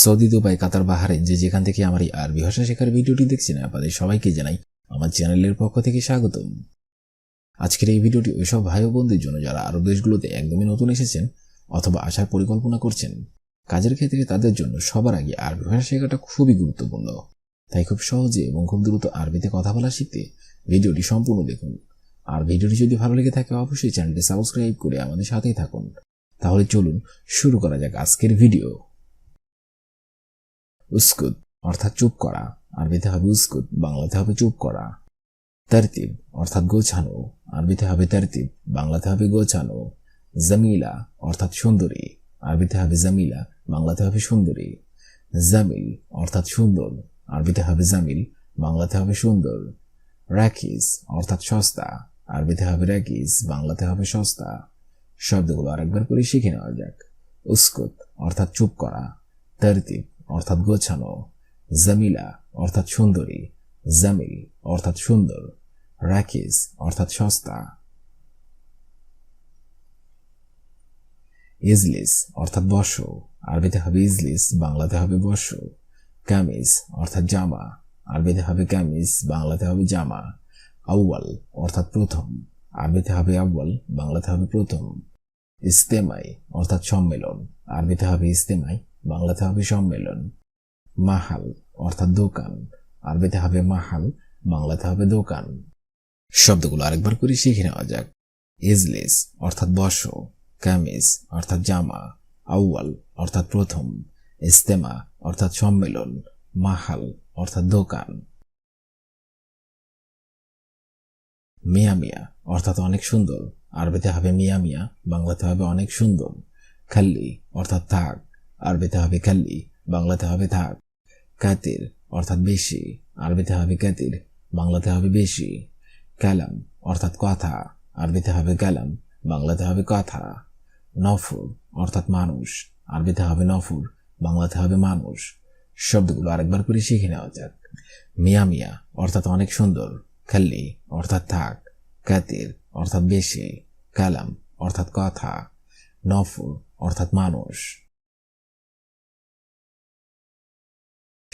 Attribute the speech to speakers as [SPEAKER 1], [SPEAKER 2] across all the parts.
[SPEAKER 1] Saudi, Dubai, কাতার বাহারে যে যেখান থেকে আমার এই আরবি ভাষা শেখার ভিডিওটি দেখছেন আপনাদের সবাইকে জানাই আমার চ্যানেলের পক্ষ থেকে স্বাগতম। আজকের এই ভিডিওটি ওইসব ভাই বোনদের জন্য যারা আরব দেশগুলোতে একদমই নতুন এসেছেন অথবা আসার পরিকল্পনা করছেন, কাজের ক্ষেত্রে তাদের জন্য সবার আগে আরবি ভাষা শেখাটা খুবই গুরুত্বপূর্ণ। তাই খুব সহজে এবং খুব দ্রুত আরবিতে কথা বলা শিখতে ভিডিওটি সম্পূর্ণ দেখুন। আর ভিডিওটি যদি ভালো লেগে থাকে, অবশ্যই চ্যানেলটি সাবস্ক্রাইব করে আমাদের সাথেই থাকুন। তাহলে চলুন, শুরু করা যাক আজকের ভিডিও। উস্কুত অর্থাৎ চুপ করা। আরবিতে হবে উস্কুত বাংলাতে হবে চুপ করা। তারতিব, অর্থাৎ গোছানো। আরবিতে হবে তারতিব, বাংলাতে হবে গোছানো। জামিলা, অর্থাৎ সুন্দরী। আরবিতে হবে জামিলা, বাংলাতে হবে সুন্দরী। জামিল, অর্থাৎ সুন্দর। আরবিতে হবে জামিল, বাংলাতে হবে সুন্দর। রাকিস অর্থাৎ সস্তা। আরবিতে হবে রাকিস বাংলাতে হবে সস্তা। শব্দগুলো আরেকবার করে শিখে নেওয়া যাক। উস্কুত অর্থাৎ চুপ করা। তারতিব অর্থাৎ গোছানো, জামিলা অর্থাৎ সুন্দরী, জামিল অর্থাৎ সুন্দর রাকিস অর্থাৎ সস্তা, ইজলিস অর্থাৎ বর্ষ, আরবিতে হবে ইজলিস, বাংলাতে হবে বস কামিজ অর্থাৎ জামা, আরবিতে হবে কামিজ, বাংলাতে হবে জামা, আউয়াল অর্থাৎ প্রথম, আরবিতে হবে আউয়াল, বাংলাতে হবে প্রথম, ইস্তেমাই অর্থাৎ সম্মেলন, আরবিতে হবে ইস্তেমাই বাংলাতে হবে সম্মেলন। মাহাল, অর্থাৎ দোকান। আরবিতে হবে মাহাল, বাংলাতে হবে দোকান। শব্দগুলো আরেকবার করে শিখে নেওয়া যাক। ইজলিস অর্থাৎ বস। কামিজ, অর্থাৎ জামা। আউয়াল, অর্থাৎ প্রথম। ইস্তেমা অর্থাৎ সম্মেলন। মাহাল, অর্থাৎ দোকান। মিয়া মিয়া, অর্থাৎ অনেক সুন্দর। আরবিতে হবে মিয়া মিয়া, বাংলাতে হবে অনেক সুন্দর। খাল্লি, অর্থাৎ থাক। আরবিতে হবে খাল্লি বাংলাতে হবে থাক। কাতির অর্থাৎ বেশি আরবিতে হবে কাতির বাংলাতে হবে বেশি। কালাম অর্থাৎ কথা আরবিতে হবে কালাম বাংলাতে হবে কথা। নফর অর্থাৎ মানুষ আরবিতে হবে নফর বাংলাতে হবে মানুষ। শব্দগুলো আরেকবার করে শিখে নেওয়া যাক। মিয়া মিয়া অর্থাৎ অনেক সুন্দর খাল্লি অর্থাৎ থাক। কাতির অর্থাৎ বেশি, কালাম অর্থাৎ কথা। নফর অর্থাৎ মানুষ।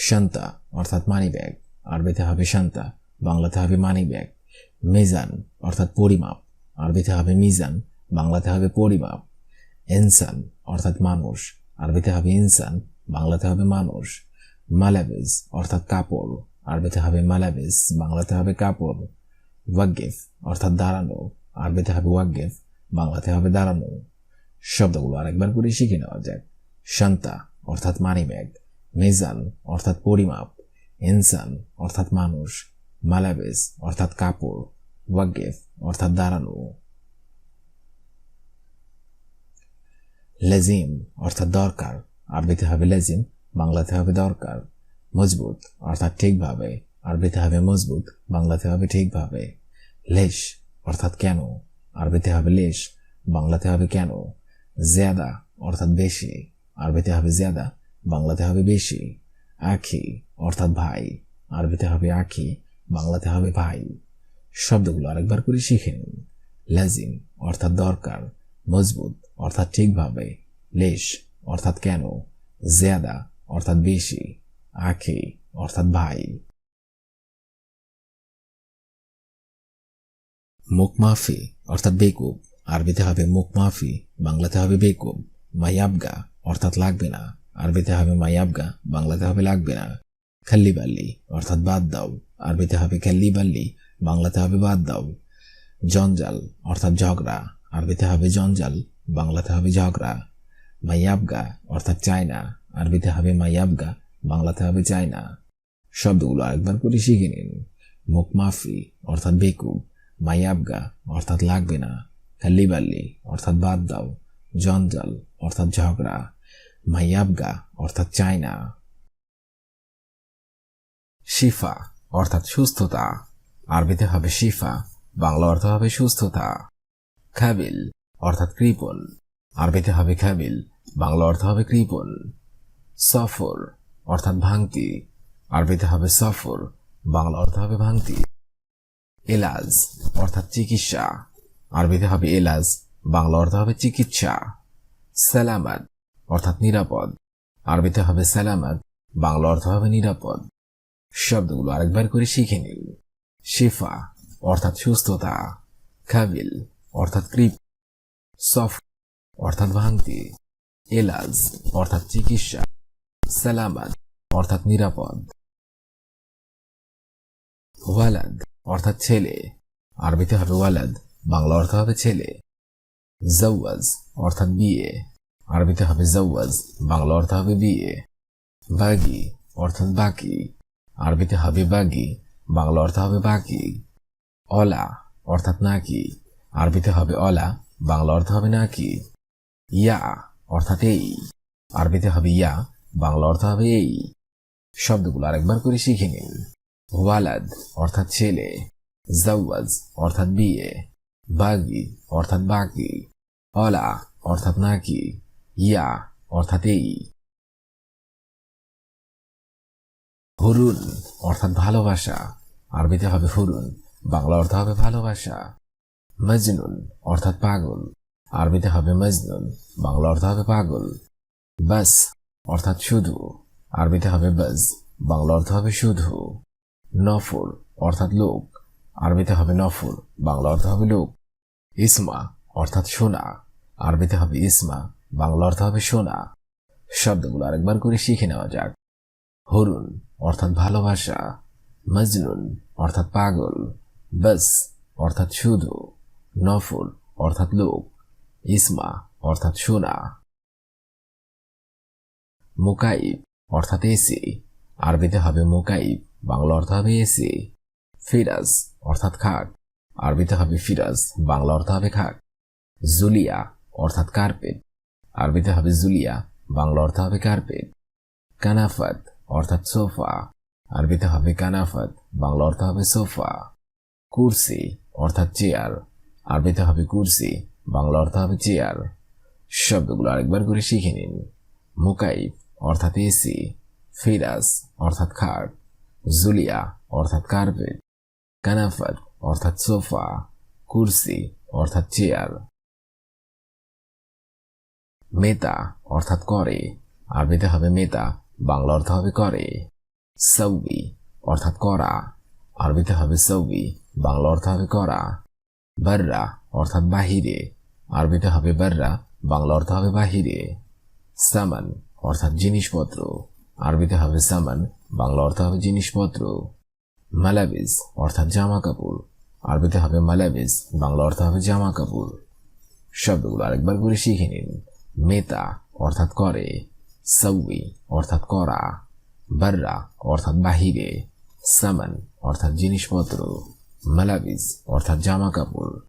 [SPEAKER 1] শান্তা, অর্থাৎ মানি ব্যাগ আরবিতে হবে শান্তা, বাংলাতে হবে মানি ব্যাগ মিজান অর্থাৎ পরিমাপ, আরবিতে হবে মিজান বাংলাতে হবে পরিমাপ ইনসান অর্থাৎ মানুষ, আরবিতে হবে ইনসান বাংলাতে হবে মানুষ মালাবিজ অর্থাৎ কাপড়, আরবিতে হবে মালাবিজ বাংলাতে হবে কাপড় ওয়াগেফ অর্থাৎ দাঁড়ানো, আরবিতে হবে ওয়াগেফ বাংলাতে হবে দাঁড়ানো। শব্দগুলো আরেকবার করে শিখে নেওয়া যাক। শান্তা, অর্থাৎ মানি ব্যাগ মিজান, অর্থাৎ পরিমাপ ইনসান অর্থাৎ মানুষ মালাবেস অর্থাৎ কাপড় ওয়াগেফ অর্থাৎ দাঁড়ানো। লেজিম, অর্থাৎ দরকার, আরবিতে হবে লেজিম, বাংলাতে হবে দরকার। মজবুত, অর্থাৎ ঠিকভাবে, আরবিতে হবে মজবুত, বাংলাতে হবে ঠিকভাবে। লেশ, অর্থাৎ কেন, আরবিতে হবে লেশ, বাংলাতে হবে কেন। জিয়াদা, অর্থাৎ বেশি, আরবিতে হবে জিয়াদা বাংলাতে হবে বেশি, আখি, অর্থাৎ ভাই। আরবিতে হবে আখি, বাংলাতে হবে ভাই। শব্দগুলো আরেকবার করে শিখে নিন। লাজিম, অর্থাৎ দরকার। মজবুত, অর্থাৎ ঠিকভাবে। লেশ, অর্থাৎ কেন? জিয়াদা, অর্থাৎ বেশি। আখি, অর্থাৎ ভাই। মুখ মাফি অর্থাৎ বেকুব। আরবিতে হবে মুখ মাফি বাংলাতে হবে বেকুব। মায়াবগা অর্থাৎ লাগবে না। আরবিতে হবে মায়াবগা বাংলাতে হবে লাগবে না। খাল্লি বাল্লি, অর্থাৎ বাদ দাও। আরবিতে হবে খাল্লি বাল্লি, বাংলাতে হবে বাদ দাও। জঞ্জাল, অর্থাৎ ঝগড়া। আরবিতে হবে জঞ্জাল, বাংলাতে হবে ঝগড়া। মাইয়াবগা অর্থাৎ চায়না। আরবিতে হবে মাইয়াবগা বাংলাতে হবে চায়না। শব্দগুলো আরেকবার করে শিখে নিন। মুখ মাফি অর্থাৎ বেকুব। মাইয়াবগা অর্থাৎ লাগবে না। খাল্লি বাল্লি, অর্থাৎ বাদ দাও। জঞ্জাল, অর্থাৎ ঝগড়া। মাইয়াবগা, অর্থাৎ চায়না। শিফা, অর্থাৎ সুস্থতা। আরবিতে হবে শিফা, বাংলা অর্থ হবে সুস্থতা। খাবিল, অর্থাৎ কৃপল আরবিতে হবে খাবিল, বাংলা অর্থ হবে কৃপল সফর, অর্থাৎ ভাঙতি। আরবিতে হবে সফর, বাংলা অর্থ হবে ভাঙতি। এলাজ, অর্থাৎ চিকিৎসা। আরবিতে হবে এলাজ, বাংলা অর্থ হবে চিকিৎসা। সালামাত অর্থাৎ নিরাপদ। আরবিতে হবে সালামাত, বাংলা অর্থ হবে নিরাপদ। শব্দগুলো আরেকবার করে শিখে নিন। শিফা, অর্থাৎ সুস্থতা। খাবিল, অর্থাৎ কৃপ। সফ, অর্থাৎ ভাঙতি এলাজ, অর্থাৎ চিকিৎসা। সালামাত, অর্থাৎ নিরাপদ। ওয়ালাদ, অর্থাৎ ছেলে। আরবিতে হবে ওয়ালাদ, বাংলা অর্থ হবে ছেলে। জওয়াজ, অর্থাৎ বিয়ে। আরবিতে হবে জওয়াজ, বাংলা অর্থ হবে বিয়ে। বাগি, অর্থাৎ বাকি। আরবিতে হবে বাগি, বাংলা অর্থ হবে বাকি। অলা, অর্থাৎ নাকি। আরবিতে হবে অলা, বাংলা অর্থ হবে নাকি। ইয়া, অর্থাৎ এই। আরবিতে হবে ইয়া, বাংলা অর্থ হবে এই। শব্দগুলো আরেকবার করে শিখে নিন। ওয়ালাদ, অর্থাৎ ছেলে। জাওয়াজ, অর্থাৎ বিয়ে। বাগি, অর্থাৎ বাকি। অলা, অর্থাৎ নাকি। ইয়া, অর্থাৎ এই। হরুন, অর্থাৎ ভালোবাসা। আরবিতে হবে হরুন, বাংলা অর্থ হবে ভালোবাসা। মজনুন, অর্থাৎ পাগল। আরবিতে হবে মজনুন, বাংলা অর্থ হবে পাগল। বাস, অর্থাৎ শুধু। আরবিতে হবে বাজ, বাংলা অর্থ হবে শুধু। নফর, অর্থাৎ লোক। আরবিতে হবে নফর, বাংলা অর্থ হবে লোক। ইসমা, অর্থাৎ সোনা আরবিতে হবে ইসমা বাংলা অর্থ হবে সোনা। শব্দগুলো আরেকবার করে শিখে নেওয়া যাক। হরুন অর্থাৎ ভালোবাসা, মজনুন অর্থাৎ পাগল, বস অর্থাৎ শুধু নফর অর্থাৎ লোক, ইসমা অর্থাৎ সোনা। মুকাইব অর্থাৎ এসি, আরবিতে হবে মুকাইব, বাংলা অর্থ হবে এসি। ফিরাজ অর্থাৎ খাট, আরবিতে হবে ফিরাজ, বাংলা অর্থ হবে খাট। জুলিয়া অর্থাৎ কার্পেট আরবিতে হবে জুলিয়া, বাংলা অর্থ হবে কার্পেট কানাফাত, অর্থাৎ সোফা। আরবিতে হবে কানাফাত, বাংলা অর্থ হবে সোফা। কুরসি, অর্থাৎ চেয়ার। আরবিতে হবে কুরসি, বাংলা অর্থ হবে চেয়ার। শব্দগুলো আরেকবার করে শিখে নিন। মুকাইব অর্থাৎ এসি। ফিরাজ অর্থাৎ খাট। জুলিয়া, অর্থাৎ কার্পেট কানাফাত, অর্থাৎ সোফা। কুরসি, অর্থাৎ চেয়ার। মেতা অর্থাৎ করে। আরবিতে হবে মেতা বাংলা অর্থ হবে করে। সৌবি অর্থাৎ করা। আরবিতে হবে সৌবি, বাংলা অর্থ হবে করা। বাররা অর্থাৎ বাহিরে। আরবিতে হবে বাররা, বাংলা অর্থ হবে বাহিরে। সামান অর্থাৎ জিনিসপত্র। আরবিতে হবে সামান, বাংলা অর্থ হবে জিনিসপত্র। মালাবিজ অর্থাৎ জামা কাপড় আরবিতে হবে মালাবিজ, বাংলা অর্থ হবে জামা কাপড় শব্দগুলো আরেকবার করে শিখে নিন। মেতা অর্থাৎ করে। সৌই অর্থাৎ করা। বাররা অর্থাৎ বাহিরে। সামান অর্থাৎ জিনিসপত্র। মালাবিজ অর্থাৎ জামা কাপড়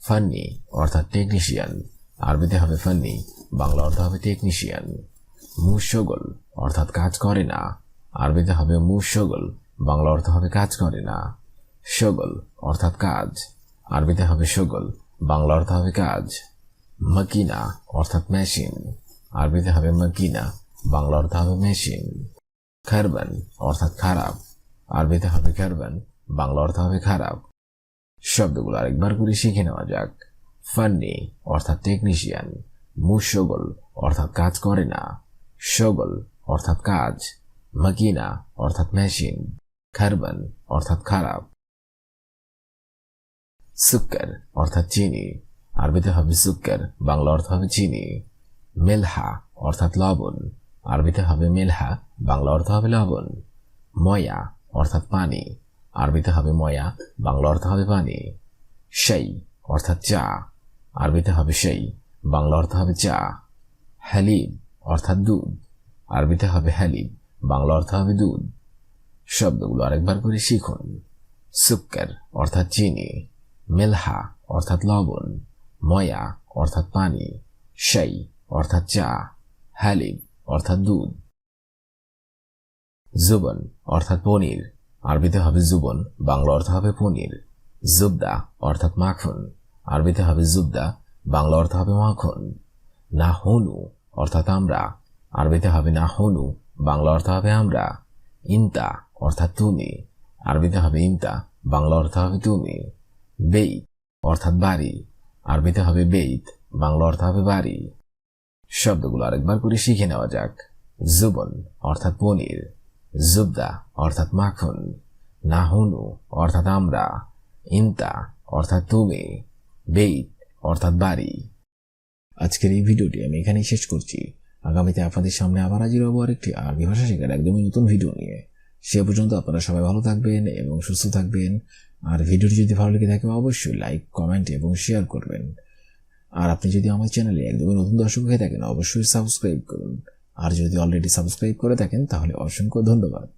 [SPEAKER 1] ফান্নি অর্থাৎ টেকনিশিয়ান আরবিতে হবে ফান্নি বাংলা অর্থ হবে টেকনিশিয়ান মুশগল অর্থাৎ কাজ করে না। আরবিতে হবে মুশগল বাংলা অর্থ হবে কাজ করে না। শগল অর্থাৎ কাজ। আরবিতে হবে শগল বাংলা অর্থ হবে কাজ। মাকিনা অর্থাৎ মেশিন আরবিতে হবে মাকিনা বাংলা অর্থ হবে মেশিন খারবান অর্থাৎ খারাপ. আরবিতে হবে খারবান বাংলা অর্থ হবে খারাপ। শব্দগুলো আরেকবার করে শিখে নেওয়া যাক। ফান্নি অর্থাৎ টেকনিশিয়ান মুশগল অর্থাৎ কাজ করে না। শগল অর্থাৎ কাজ। মাকিনা অর্থাৎ মেশিন খারবান অর্থাৎ খারাপ। সুক্কার অর্থাৎ চিনি। আরবিতে হবে সুক্কার, বাংলা অর্থ হবে চিনি। মেলহা অর্থাৎ লবণ। আরবিতে হবে মেলহা, বাংলা অর্থ হবে লবণ। ময়া অর্থাৎ পানি। আরবিতে হবে ময়া, বাংলা অর্থ হবে পানি। সেই অর্থাৎ চা। আরবিতে হবে সেই, বাংলা অর্থ হবে চা। হালিব অর্থাৎ দুধ। আরবিতে হবে হালিব বাংলা অর্থ হবে দুধ। শব্দগুলো আরেকবার করে শিখুন। সুক্কার অর্থাৎ চিনি। মেলহা অর্থাৎ লবণ। ময়া অর্থাৎ পানি, সেই অর্থাৎ চা হালিব অর্থাৎ দুধ। জুবন অর্থাৎ পনির, আরবিতে হবে জুবন, বাংলা অর্থ হবে পনির। জুবদা অর্থাৎ মাখন, আরবিতে হবে জুবদা, বাংলা অর্থ হবে মাখন। না হনু অর্থাৎ আমরা, আরবিতে হবে না হনু বাংলা অর্থ হবে আমরা। ইমতা অর্থাৎ তুমি, আরবিতে হবে ইমতা, বাংলা অর্থ হবে তুমি। বেইত অর্থাৎ বাড়ি। আরবিতে হবে বেইত, বাংলা অর্থ হবে বাড়ি। শব্দগুলো আরেকবার করে শিখে নেওয়া যাক। জুবন অর্থাৎ পনির, জুবদা অর্থাৎ মাখন, নাহনু অর্থাৎ আমরা, ইন্তা অর্থাৎ তুমি বেইট অর্থাৎ বাড়ি। আজকের এই ভিডিওটি আমি এখানেই শেষ করছি। আগামীতে আপনাদের সামনে আবার হাজির হব আরেকটি আরবি ভাষা শেখার একদমই নতুন ভিডিও নিয়ে। সে পর্যন্ত আপনারা সবাই ভালো থাকবেন এবং সুস্থ থাকবেন। আর ভিডিওটি যদি ভালো লেগে থাকে, অবশ্যই লাইক কমেন্ট এবং শেয়ার করবেন। আর আপনি যদি আমার চ্যানেলে একদমই নতুন দর্শক হয়ে থাকেন, অবশ্যই সাবস্ক্রাইব করুন। আর যদি অলরেডি সাবস্ক্রাইব করে থাকেন, তাহলে অসংখ্য ধন্যবাদ।